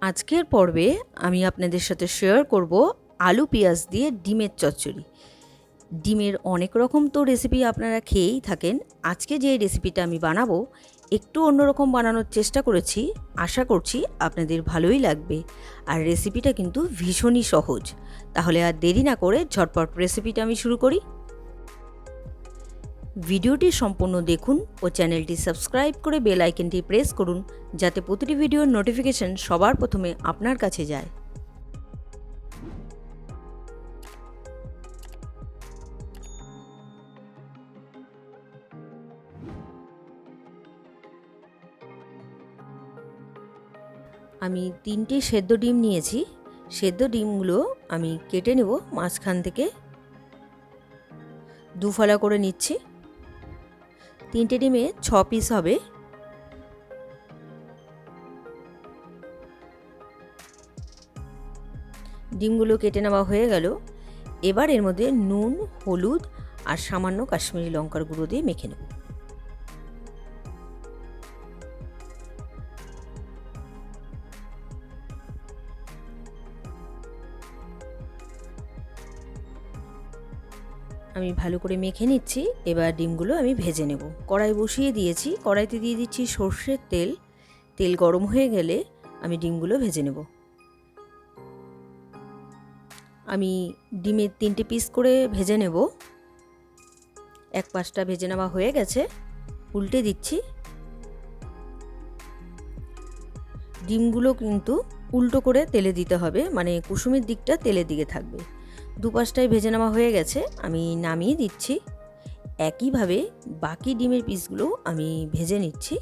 আজকের পর্বে আমি আপনাদের সাথে শেয়ার করব আলু পেঁয়াজ দিয়ে ডিমের চচ্চড়ি। ডিমের অনেক রকম তো রেসিপি আপনারা খেয়েই থাকেন। আজকে যে রেসিপিটা আমি বানাবো, একটু অন্যরকম বানানোর চেষ্টা করেছি। আশা করছি আপনাদের ভালোই লাগবে। আর রেসিপিটা কিন্তু ভীষণই সহজ। তাহলে আর দেরি না করে ঝটপট রেসিপিটা আমি শুরু করি। ভিডিওটি সম্পূর্ণ দেখুন ও চ্যানেলটি সাবস্ক্রাইব করে বেল আইকনটি প্রেস করুন যাতে প্রতিটি ভিডিওর নোটিফিকেশন সবার প্রথমে আপনার কাছে যায়। আমি তিনটে সেদ্ধ ডিম নিয়েছি। সেদ্ধ ডিমগুলো আমি কেটে নেব মাঝখান থেকে। দুফালা করে নিচ্ছি। তিনটে ডিমে ছ পিস হবে। ডিমগুলো কেটে নেওয়া হয়ে গেল। এবার এর মধ্যে নুন, হলুদ আর সামান্য কাশ্মীরি লঙ্কার গুঁড়ো দিয়ে মেখে নেব। আমি ভালো করে মেখে নিচ্ছি, এবার ডিমগুলো আমি ভেজে নেব। কড়াই বসিয়ে দিয়েছি, কড়াইতে দিয়ে দিচ্ছি সর্ষের তেল। তেল গরম হয়ে গেলে আমি ডিমগুলো ভেজে নেব। আমি ডিমের তিনটে পিস করে ভেজে নেব। এক পাশটা ভেজে নেওয়া হয়ে গেছে। উল্টে দিচ্ছি। ডিমগুলো কিন্তু উল্টো করে তেলে দিতে হবে মানে কুসুমের দিকটা তেলের দিকে থাকবে। দুপাশটাই ভেজে নেওয়া হয়ে গেছে, আমি নামিয়ে দিচ্ছি। একইভাবে বাকি ডিমের পিসগুলো আমি ভেজে নিচ্ছি।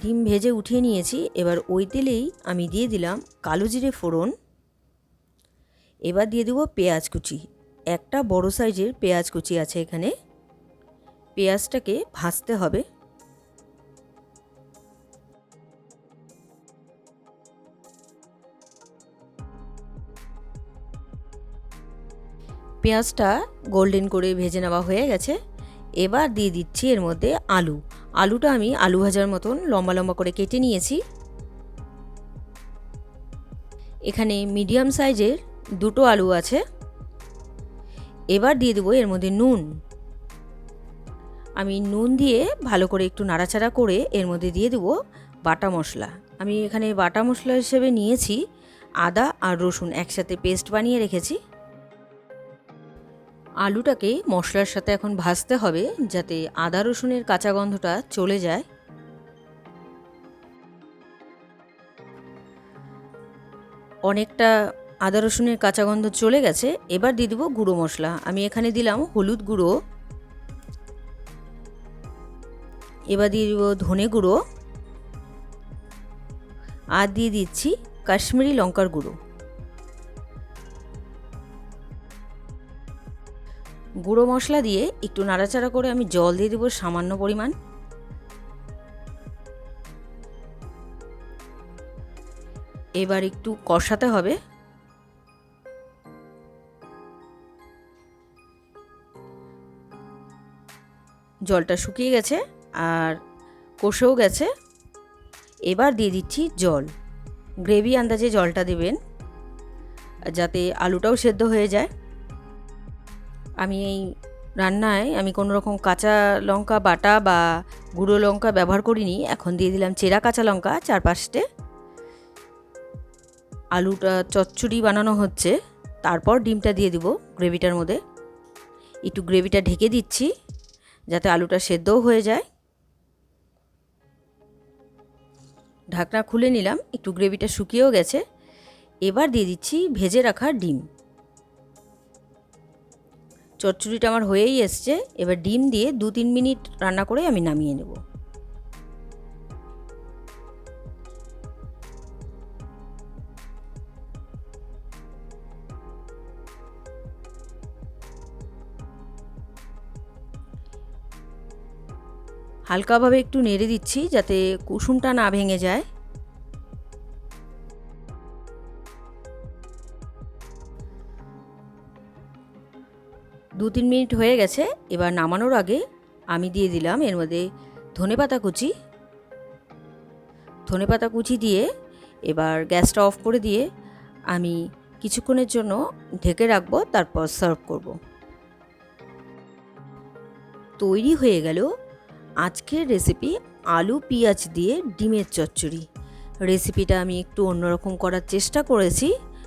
ডিম ভেজে উঠিয়ে নিয়েছি, এবার ওই তেলেই আমি দিয়ে দিলাম কালো জিরে ফোড়ন। এবার দিয়ে দেবো পেঁয়াজ কুচি, একটা বড় সাইজের পেঁয়াজ কুচি আছে এখানে। পেঁয়াজটাকে ভাজতে হবে। পেঁয়াজটা গোল্ডেন করে ভেজে নেওয়া হয়ে গেছে। এবার দিয়ে দিচ্ছি এর মধ্যে আলু। আলুটা আমি আলু ভাজার মতন লম্বা লম্বা করে কেটে নিয়েছি। এখানে মিডিয়াম সাইজের দুটো আলু আছে। এবার দিয়ে দেবো এর মধ্যে নুন। আমি নুন দিয়ে ভালো করে একটু নাড়াচাড়া করে এর মধ্যে দিয়ে দেবো বাটা মশলা। আমি এখানে বাটা মশলা হিসেবে নিয়েছি, আদা আর রসুন একসাথে পেস্ট বানিয়ে রেখেছি। আলুটাকে মশলার সাথে এখন ভাজতে হবে যাতে আদা রসুনের কাঁচা গন্ধটা চলে যায়। অনেকটা আদা রসুনের কাঁচা গন্ধ চলে গেছে, এবার দিয়ে দেবো গুঁড়ো মশলা। আমি এখানে দিলাম হলুদ গুঁড়ো। এবার দিয়ে দিব ধনে গুঁড়ো। আর দিয়ে দিচ্ছি কাশ্মীরি লঙ্কার গুঁড়ো। গুঁড়ো মশলা দিয়ে একটু নাড়াচাড়া করে আমি জল দিয়ে দেবো সামান্য পরিমাণ। এবার একটু কষাতে হবে। জলটা শুকিয়ে গেছে আর কষেও গেছে। এবার দিয়ে দিচ্ছি জল। গ্রেভি আন্দাজে জলটা দেবেন, যাতে আলুটাও সেদ্ধ হয়ে যায়। আমি এই রান্নায় আমি কোনো রকম কাঁচা লঙ্কা, বাটা বা গুঁড়ো লঙ্কা ব্যবহার করিনি। এখন দিয়ে দিলাম চেরা কাঁচা লঙ্কা চার পাঁচটে আলুটা চচ্চড়ি বানানো হচ্ছে। তারপর ডিমটা দিয়ে দিব গ্রেভিটার মধ্যে। একটু গ্রেভিটা ঢেকে দিচ্ছি যাতে আলুটা সেদ্ধও হয়ে যায়। ঢাকনা খুলে নিলাম, একটু গ্রেভিটা শুকিয়েও গেছে। এবার দিয়ে দিচ্ছি ভেজে রাখা ডিম। চচ্চড়িটা আমার হয়েই এসছে, এবার ডিম দিয়ে দু তিন মিনিট রান্না করে আমি নামিয়ে নেব। হালকাভাবে একটু নেড়ে দিচ্ছি যাতে কুসুমটা না ভেঙে যায়। দু তিন মিনিট হয়ে গেছে, এবার নামানোর আগে আমি দিয়ে দিলাম এর মধ্যে ধনে পাতা কুচি। ধনেপাতা কুচি দিয়ে এবার গ্যাসটা অফ করে দিয়ে আমি কিছুক্ষণের জন্য ঢেকে রাখব, তারপর সার্ভ করব। তৈরি হয়ে গেল আজকের রেসিপি আলু পেঁয়াজ দিয়ে ডিমের চচ্চড়ি। রেসিপিটা আমি একটু অন্যরকম করার চেষ্টা করেছি।